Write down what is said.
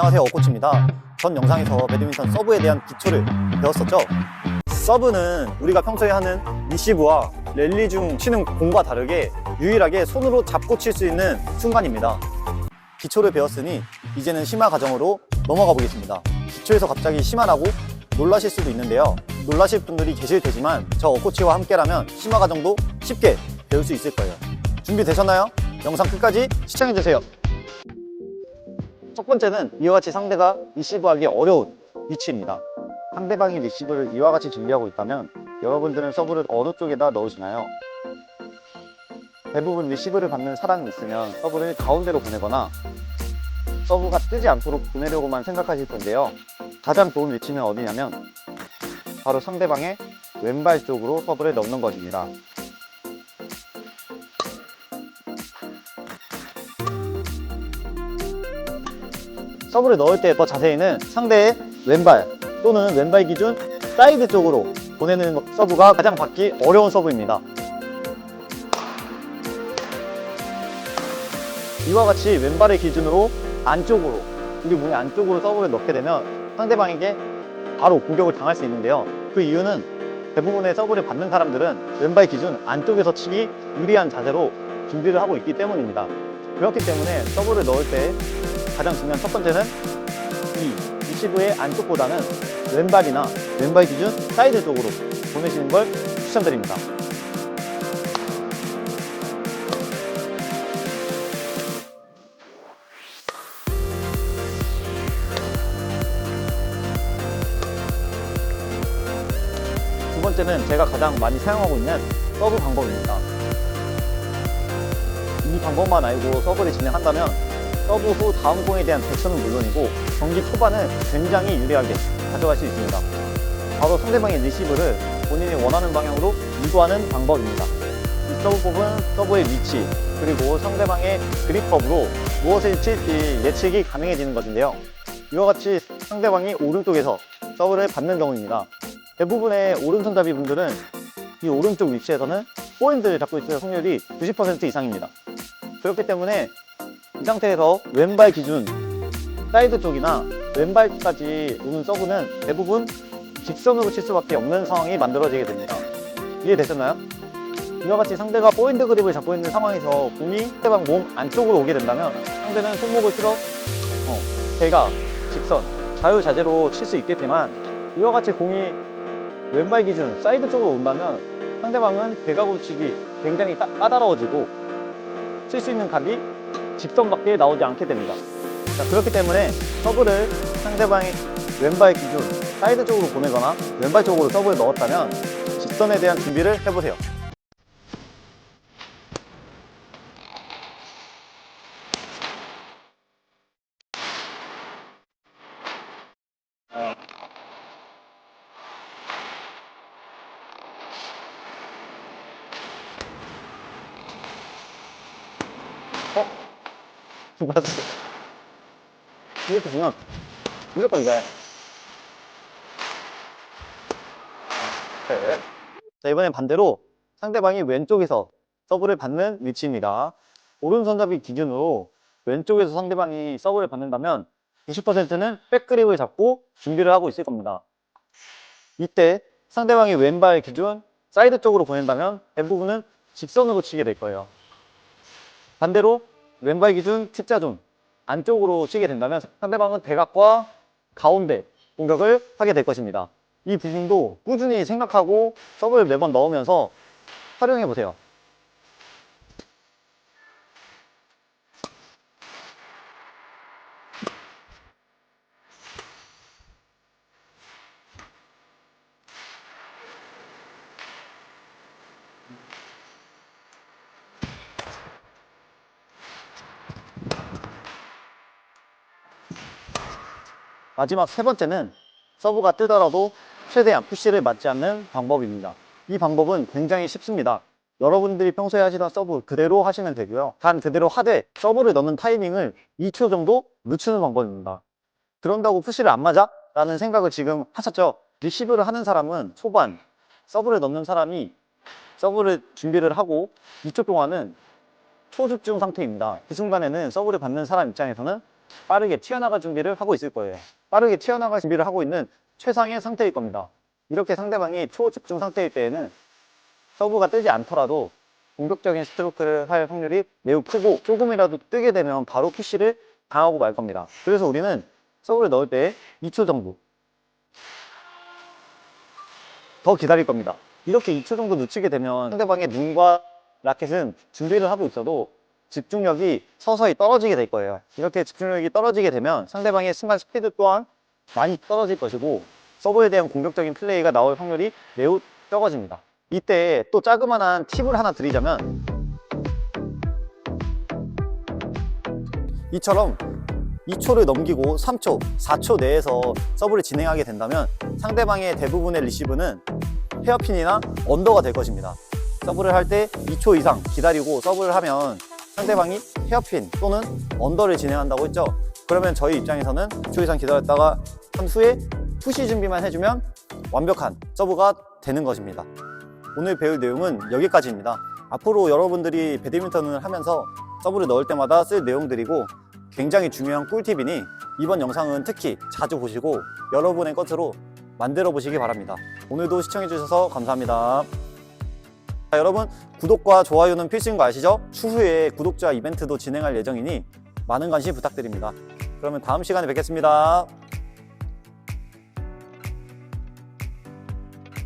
안녕하세요 어코치입니다. 전 영상에서 배드민턴 서브에 대한 기초를 배웠었죠. 서브는 우리가 평소에 하는 리시브와 랠리 중 치는 공과 다르게 유일하게 손으로 잡고 칠 수 있는 순간입니다. 기초를 배웠으니 이제는 심화 과정으로 넘어가 보겠습니다. 기초에서 갑자기 심화라고 놀라실 수도 있는데요. 놀라실 분들이 계실 테지만 저 어코치와 함께라면 심화 과정도 쉽게 배울 수 있을 거예요. 준비되셨나요? 영상 끝까지 시청해주세요 첫 번째는 이와 같이 상대가 리시브하기 어려운 위치입니다. 상대방이 리시브를 이와 같이 준비하고 있다면 여러분들은 서브를 어느 쪽에다 넣으시나요? 대부분 리시브를 받는 사람이 있으면 서브를 가운데로 보내거나 서브가 뜨지 않도록 보내려고만 생각하실 텐데요. 가장 좋은 위치는 어디냐면 바로 상대방의 왼발 쪽으로 서브를 넣는 것입니다. 서브를 넣을 때 더 자세히는 상대의 왼발 또는 왼발 기준 사이드 쪽으로 보내는 서브가 가장 받기 어려운 서브입니다. 이와 같이 왼발을 기준으로 안쪽으로 우리 몸의 안쪽으로 서브를 넣게 되면 상대방에게 바로 공격을 당할 수 있는데요. 그 이유는 대부분의 서브를 받는 사람들은 왼발 기준 안쪽에서 치기 유리한 자세로 준비를 하고 있기 때문입니다. 그렇기 때문에 서브를 넣을 때 가장 중요한 첫 번째는 이 리시브의 안쪽보다는 왼발이나 왼발 기준 사이드 쪽으로 보내시는 걸 추천드립니다. 두 번째는 제가 가장 많이 사용하고 있는 서브 방법입니다. 이 방법만 알고 서브를 진행한다면 서브 후 다음 공에 대한 대처는 물론이고 경기 초반은 굉장히 유리하게 가져갈 수 있습니다. 바로 상대방의 리시브를 본인이 원하는 방향으로 유도하는 방법입니다. 이 서브법은 서브의 위치 그리고 상대방의 그립법으로 무엇을 칠지 예측이 가능해지는 것인데요. 이와 같이 상대방이 오른쪽에서 서브를 받는 경우입니다. 대부분의 오른손잡이 분들은 이 오른쪽 위치에서는 포인트를 잡고 있을 확률이 90% 이상입니다. 그렇기 때문에 이 상태에서 왼발 기준 사이드 쪽이나 왼발까지 오는 서브는 대부분 직선으로 칠 수밖에 없는 상황이 만들어지게 됩니다. 이해되셨나요? 이와 같이 상대가 포인트 그립을 잡고 있는 상황에서 공이 상대방 몸 안쪽으로 오게 된다면 상대는 손목을 틀어 어, 대각, 직선, 자유자재로 칠 수 있겠지만 이와 같이 공이 왼발 기준 사이드 쪽으로 온다면 상대방은 대각으로 치기 굉장히 따, 까다로워지고 칠 수 있는 각이 직선밖에 나오지 않게 됩니다. 자, 그렇기 때문에 서브를 상대방의 왼발 기준 사이드 쪽으로 보내거나 왼발 쪽으로 서브를 넣었다면 직선에 대한 준비를 해보세요. 맞았어. 이렇게 보면 무조건 이거야. 네. 자, 이번엔 반대로 상대방이 왼쪽에서 서브를 받는 위치입니다. 오른손잡이 기준으로 왼쪽에서 상대방이 서브를 받는다면 20%는 백그립을 잡고 준비를 하고 있을 겁니다. 이때 상대방이 왼발 기준 사이드 쪽으로 보낸다면 대부분은 직선으로 치게 될 거예요. 반대로 왼발 기준 T자존 안쪽으로 치게 된다면 상대방은 대각과 가운데 공격을 하게 될 것입니다. 이 부분도 꾸준히 생각하고 서브를 매번 넣으면서 활용해 보세요. 마지막 세 번째는 서브가 뜨더라도 최대한 푸시를 맞지 않는 방법입니다. 이 방법은 굉장히 쉽습니다. 여러분들이 평소에 하시던 서브 그대로 하시면 되고요. 단 그대로 하되 서브를 넣는 타이밍을 2초 정도 늦추는 방법입니다. 그런다고 푸시를 안 맞아? 라는 생각을 지금 하셨죠? 리시브를 하는 사람은 초반 서브를 넣는 사람이 서브를 준비를 하고 2초 동안은 초집중 상태입니다. 그 순간에는 서브를 받는 사람 입장에서는 빠르게 튀어나갈 준비를 하고 있을 거예요. 빠르게 튀어나갈 준비를 하고 있는 최상의 상태일 겁니다. 이렇게 상대방이 초집중 상태일 때에는 서브가 뜨지 않더라도 공격적인 스트로크를 할 확률이 매우 크고 조금이라도 뜨게 되면 바로 푸시를 당하고 말 겁니다. 그래서 우리는 서브를 넣을 때 2초 정도 더 기다릴 겁니다. 이렇게 2초 정도 늦추게 되면 상대방의 눈과 라켓은 준비를 하고 있어도 집중력이 서서히 떨어지게 될 거예요. 이렇게 집중력이 떨어지게 되면 상대방의 순간 스피드 또한 많이 떨어질 것이고 서브에 대한 공격적인 플레이가 나올 확률이 매우 적어집니다. 이때 또 자그마한 팁을 하나 드리자면 이처럼 2초를 넘기고 3초, 4초 내에서 서브를 진행하게 된다면 상대방의 대부분의 리시브는 헤어핀이나 언더가 될 것입니다. 서브를 할 때 2초 이상 기다리고 서브를 하면 상대방이 헤어핀 또는 언더를 진행한다고 했죠. 그러면 저희 입장에서는 2초 이상 기다렸다가 한 후에 푸시 준비만 해주면 완벽한 서브가 되는 것입니다. 오늘 배울 내용은 여기까지입니다. 앞으로 여러분들이 배드민턴을 하면서 서브를 넣을 때마다 쓸 내용들이고 굉장히 중요한 꿀팁이니 이번 영상은 특히 자주 보시고 여러분의 것으로 만들어 보시기 바랍니다. 오늘도 시청해 주셔서 감사합니다. 자, 여러분 구독과 좋아요는 필수인 거 아시죠? 추후에 구독자 이벤트도 진행할 예정이니 많은 관심 부탁드립니다. 그러면 다음 시간에 뵙겠습니다.